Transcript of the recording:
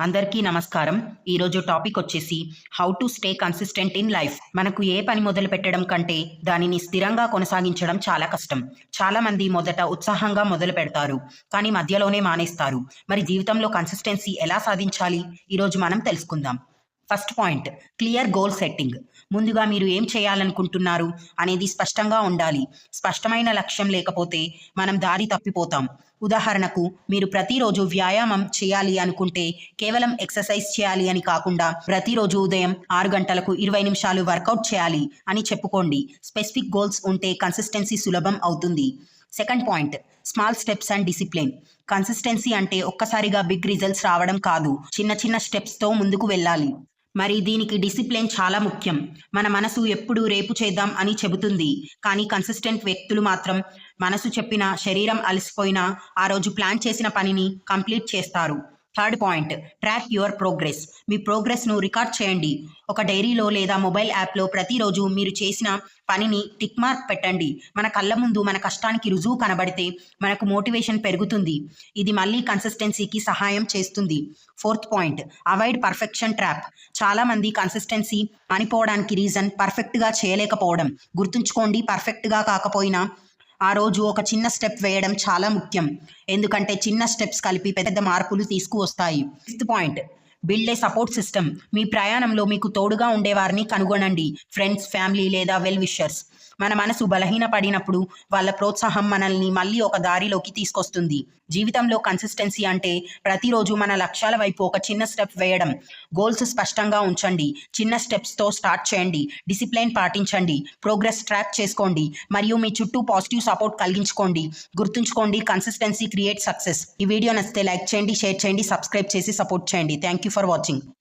అందరికీ నమస్కారం. ఈరోజు టాపిక్ వచ్చేసి how to stay consistent in life. మనకు ఏ పని మొదలు పెట్టడం కంటే దానిని స్థిరంగా కొనసాగించడం చాలా కష్టం. చాలా మంది మొదట ఉత్సాహంగా మొదలు పెడతారు కానీ మధ్యలోనే మానేస్తారు. మరి జీవితంలో కన్సిస్టెన్సీ ఎలా సాధించాలి? ఈరోజు మనం తెలుసుకుందాం. First point clear goal setting. ముందుగా మీరు ఏం చేయాలనుకుంటున్నారు అనేది స్పష్టంగా ఉండాలి. స్పష్టమైన లక్ష్యం లేకపోతే మనం దారి తప్పిపోతాం. ఉదాహరణకు మీరు ప్రతిరోజు వ్యాయామం చేయాలి అనుకుంటే కేవలం ఎక్సర్సైజ్ చేయాలి అని కాకుండా ప్రతిరోజు ఉదయం ఆరు గంటలకు ఇరవై నిమిషాలు వర్కౌట్ చేయాలి అని చెప్పుకోండి. స్పెసిఫిక్ గోల్స్ ఉంటే కన్సిస్టెన్సీ సులభం అవుతుంది. Second point small steps and discipline. Consistency అంటే ఒక్కసారిగా బిగ్ రిజల్ట్స్ రావడం కాదు. చిన్న చిన్న స్టెప్స్తో ముందుకు వెళ్ళాలి. మరి దీనికి డిసిప్లిన్ చాలా ముఖ్యం. మన మనసు ఎప్పుడు రేపు చేద్దాం అని చెబుతుంది. కానీ కన్సిస్టెంట్ వ్యక్తులు మాత్రం మనసు చెప్పిన శరీరం అలసిపోయినా ఆ రోజు ప్లాన్ చేసిన పనిని కంప్లీట్ చేస్తారు. Third point track your progress. మీ ప్రోగ్రెస్ను రికార్డ్ చేయండి. ఒక డైరీలో లేదా మొబైల్ యాప్లో ప్రతిరోజు మీరు చేసిన పనిని టిక్ మార్క్ పెట్టండి. మన కళ్ళ ముందు మన కష్టానికి రుజువు కనబడితే మనకు మోటివేషన్ పెరుగుతుంది. ఇది మళ్ళీ కన్సిస్టెన్సీకి సహాయం చేస్తుంది. Fourth point avoid perfection trap. చాలామంది కన్సిస్టెన్సీ అనిపోవడానికి రీజన్ పర్ఫెక్ట్గా చేయలేకపోవడం. గుర్తుంచుకోండి పర్ఫెక్ట్గా కాకపోయినా ఆ రోజు ఒక చిన్న స్టెప్ వేయడం చాలా ముఖ్యం. ఎందుకంటే చిన్న స్టెప్స్ కలిపి పెద్ద మార్పులు తీసుకువస్తాయి. Fifth point. Build a support system. మీ ప్రయాణంలో మీకు తోడుగా ఉండేవారిని కనుగొనండి. ఫ్రెండ్స్ ఫ్యామిలీ లేదా వెల్ విషర్స్. మన మనసు బలహీన పడినప్పుడు వాళ్ళ ప్రోత్సాహం మనల్ని మళ్ళీ ఒక దారిలోకి తీసుకొస్తుంది. జీవితంలో కన్సిస్టెన్సీ అంటే ప్రతిరోజు మన లక్ష్యాల వైపు ఒక చిన్న స్టెప్ వేయడం. గోల్స్ స్పష్టంగా ఉంచండి. చిన్న స్టెప్స్తో స్టార్ట్ చేయండి. డిసిప్లైన్ పాటించండి. ప్రోగ్రెస్ ట్రాక్ చేసుకోండి. మరియు మీ చుట్టూ పాజిటివ్ సపోర్ట్ కలిగించుకోండి. గుర్తుంచుకోండి కన్సిస్టెన్సీ క్రియేట్ సక్సెస్. ఈ వీడియో నచ్చితే లైక్ చేయండి షేర్ చేయండి సబ్స్క్రైబ్ చేసి సపోర్ట్ చేయండి. Thank you you for watching.